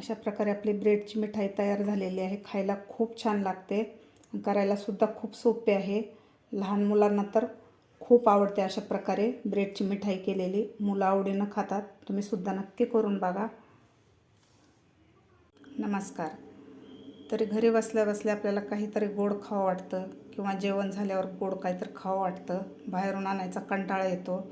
अशा प्रकारे आपली ब्रेडची मिठाई तयार झालेली आहे. खायला खूप छान लागते. करायलासुद्धा खूप सोपे आहे. लहान मुलांना तर खूप आवडते अशा प्रकारे ब्रेडची मिठाई केलेली. मुलं आवडीनं खातात. तुम्हीसुद्धा नक्की करून बघा. नमस्कार. तरी घरी बसल्या बसल्या आपल्याला काहीतरी गोड खावं वाटतं किंवा जेवण झाल्यावर गोड काहीतरी खावं वाटतं. बाहेरून आणायचा कंटाळा येतो.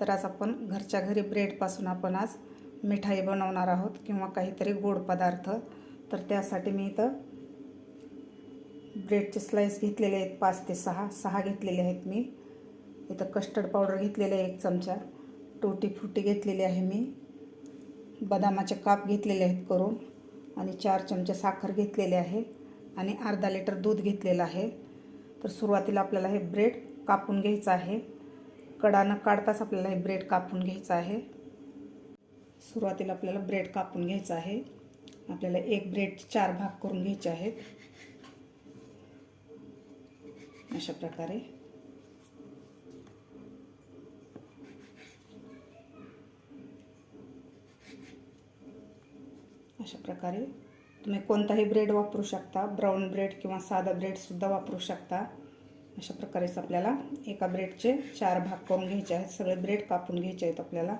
तर आज आपण घरच्या घरी ब्रेडपासून आपण आज मिठाई बनवणार आहोत किंवा काहीतरी गोड पदार्थ. तर त्यासाठी मी इथं ब्रेडचे स्लाईस घेतलेले आहेत पाच ते सहा. सहा घेतलेले आहेत मी. इथं कस्टर्ड पावडर घेतलेले आहे एक चमचा. टोटी फ्रुटी घेतलेली आहे मी. बदामाचे काप घेतलेले आहेत करून. आणि चार चमचे साखर घेतलेले आहे. आणि अर्धा लिटर दूध घेतलेलं आहे. तर सुरुवातीला आपल्याला हे ब्रेड कापून घ्यायचं आहे. कडानं काढताच आपल्याला हे ब्रेड कापून घ्यायचं आहे. सुरुवातीला आपल्याला ब्रेड कापून घ्यायचं आहे. आपल्याला एक ब्रेड चार भाग करून घ्यायचे आहेत. अशा प्रकारे. अशा प्रकारे. तुम्ही कोणताही ब्रेड वापरू शकता. ब्राऊन ब्रेड किंवा साधा ब्रेडसुद्धा वापरू शकता. अशा प्रकारेच आपल्याला एका ब्रेडचे चार भाग करून घ्यायचे आहेत. सगळे ब्रेड कापून घ्यायचे आहेत आपल्याला.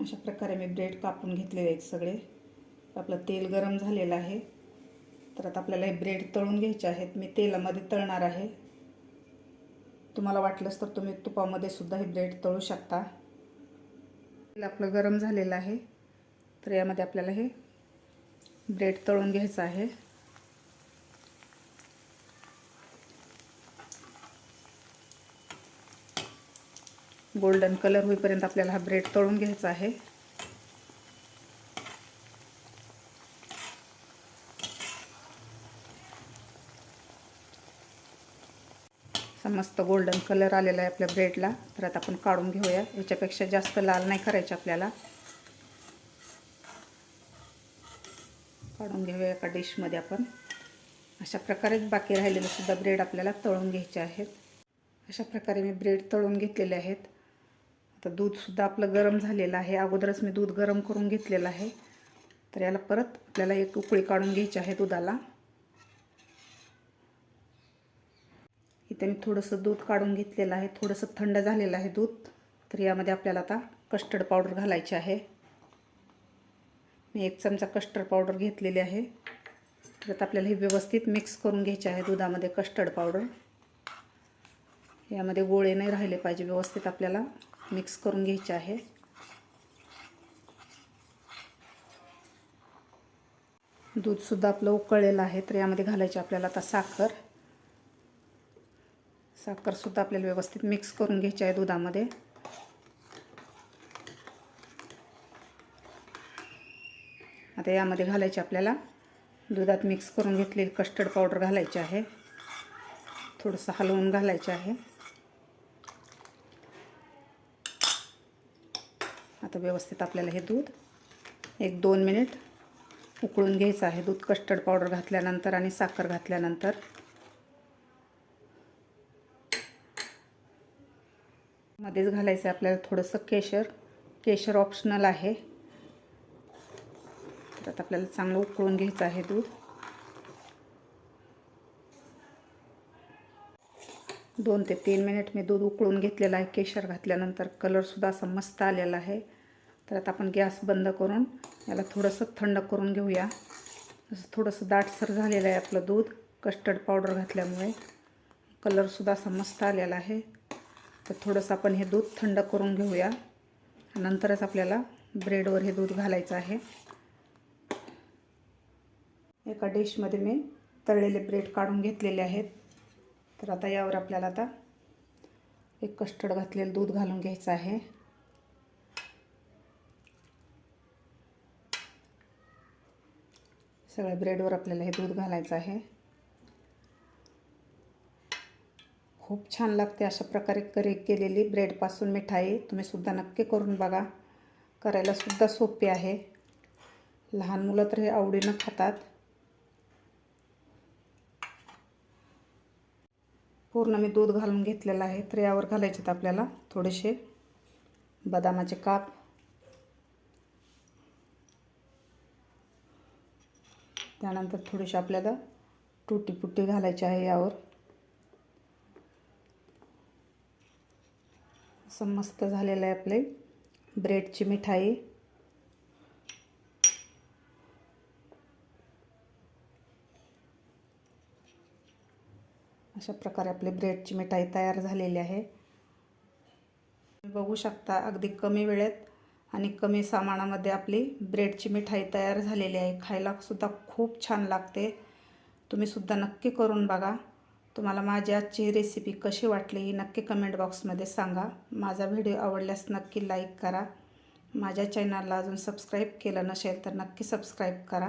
अशा प्रकारे मी ब्रेड कापून घेतलेले आहेत सगळे. आपलं तेल गरम झालेलं आहे. तर आता आपल्याला हे ब्रेड तळून घ्यायचे आहेत. मी तेलामध्ये तळणार आहे. तुम्हाला वाटलंच तर तुम्ही तुपामध्ये सुद्धा हे ब्रेड तळू शकता. तेल आपलं गरम झालेलं आहे. तर यामध्ये आपल्याला हे ब्रेड तळून घ्यायचं आहे. गोल्डन कलर होईपर्यंत आपल्याला हा ब्रेड तळून घ्यायचा आहे. मस्त गोल्डन कलर आलेला आहे आपल्या ब्रेडला. तर आता आपण काढून घेऊया. याच्यापेक्षा जास्त लाल नाही करायचे आपल्याला. काढून घेऊया एका डिशमध्ये आपण. अशा प्रकारेच बाकी राहिलेले सुद्धा ब्रेड आपल्याला तळून घ्यायचे आहेत. अशा प्रकारे मी ब्रेड तळून घेतलेले आहेत. आता दूधसुद्धा आपलं गरम झालेलं आहे. अगोदरच मी दूध गरम करून घेतलेलं आहे. तर याला परत आपल्याला एक उकळी काढून घ्यायची आहे दुधाला. इथे मी थोडंसं दूध काढून घेतलेलं आहे. थोडंसं थंड झालेलं आहे दूध. तर यामध्ये आपल्याला आता कस्टर्ड पावडर घालायची आहे. मी एक चमचा कस्टर्ड पावडर घेतलेली आहे. तर आता आपल्याला हे व्यवस्थित मिक्स करून घ्यायचे आहे दुधामध्ये कस्टर्ड पावडर यामध्ये गोळे नाही राहिले पाहिजे व्यवस्थित आपल्याला मिक्स करून घ्यायचे आहे. दूधसुद्धा आपलं उकळलेलं आहे तर यामध्ये घालायचे आपल्याला आता साखर. साखरसुद्धा आपल्याला व्यवस्थित मिक्स करून घ्यायची आहे दुधामध्ये. आता यामध्ये घालायचे आपल्याला दुधात मिक्स करून घेतलेली कस्टर्ड पावडर घालायची आहे. थोडंसं हलवून घालायचे आहे. आता व्यवस्थित आपल्याला हे दूध एक दोन मिनिट उकळून घ्यायचं आहे. दूध कस्टर्ड पावडर घातल्यानंतर आणि साखर घातल्यानंतर. मध्येच घालायचं आहे आपल्याला थोडंसं केशर. केशर ऑप्शनल आहे. त्यात आपल्याला चांगलं उकळून घ्यायचं आहे दूध. दोन ते तीन मिनिट मी दूध उकळून घेतलेलं आहे केशर घातल्यानंतर कलरसुद्धा असा मस्त आलेला आहे. तर आता आपण गॅस बंद करून याला थोडंसं थंड करून घेऊया. जसं थोडंसं दाटसर झालेलं आहे आपलं दूध कस्टर्ड पावडर घातल्यामुळे कलरसुद्धा असा मस्त आलेला आहे. तर थोडंसं आपण हे दूध थंड करून घेऊया. नंतरच आपल्याला ब्रेडवर हे दूध घालायचं आहे. एका डिशमध्ये मी तळलेले ब्रेड काढून घेतलेले आहेत. तर आता यावर आपल्याला आता एक कस्टर्ड घातलेलं दूध घालून घ्यायचं आहे. सगळ्या ब्रेडवर आपल्याला हे दूध घालायचं आहे. खूप छान लागते अशा प्रकारे करी केलेली ब्रेडपासून मिठाई. तुम्हीसुद्धा नक्की करून बघा. करायलासुद्धा सोपी आहे. लहान मुलं तर हे आवडीनं खातात. पूर्ण मी दूध घालून घेतलेलं आहे. तर यावर घालायचे तर आपल्याला थोडेसे बदामाचे काप. त्यानंतर थोडेसे आपल्याला तुटीपुटी घालायची आहे यावर. असं मस्त झालेलं आहे आपले ब्रेडची मिठाई. अशा प्रकारे आपली ब्रेडची मिठाई तयार झालेली आहे. तुम्ही बघू शकता अगदी कमी वेळेत आणि कमी सामानामध्ये आपली ब्रेडची मिठाई तयार झालेली आहे. खायलासुद्धा खूप छान लागते. तुम्ही सुद्धा नक्की करून बघा. तुम्हाला माझी आजची रेसिपी कशी वाटली ही नक्की कमेंट बॉक्समध्ये सांगा. माझा व्हिडिओ आवडल्यास नक्की लाईक करा. माझ्या चॅनलला अजून सबस्क्राईब केलं नसेल तर नक्की सबस्क्राईब करा.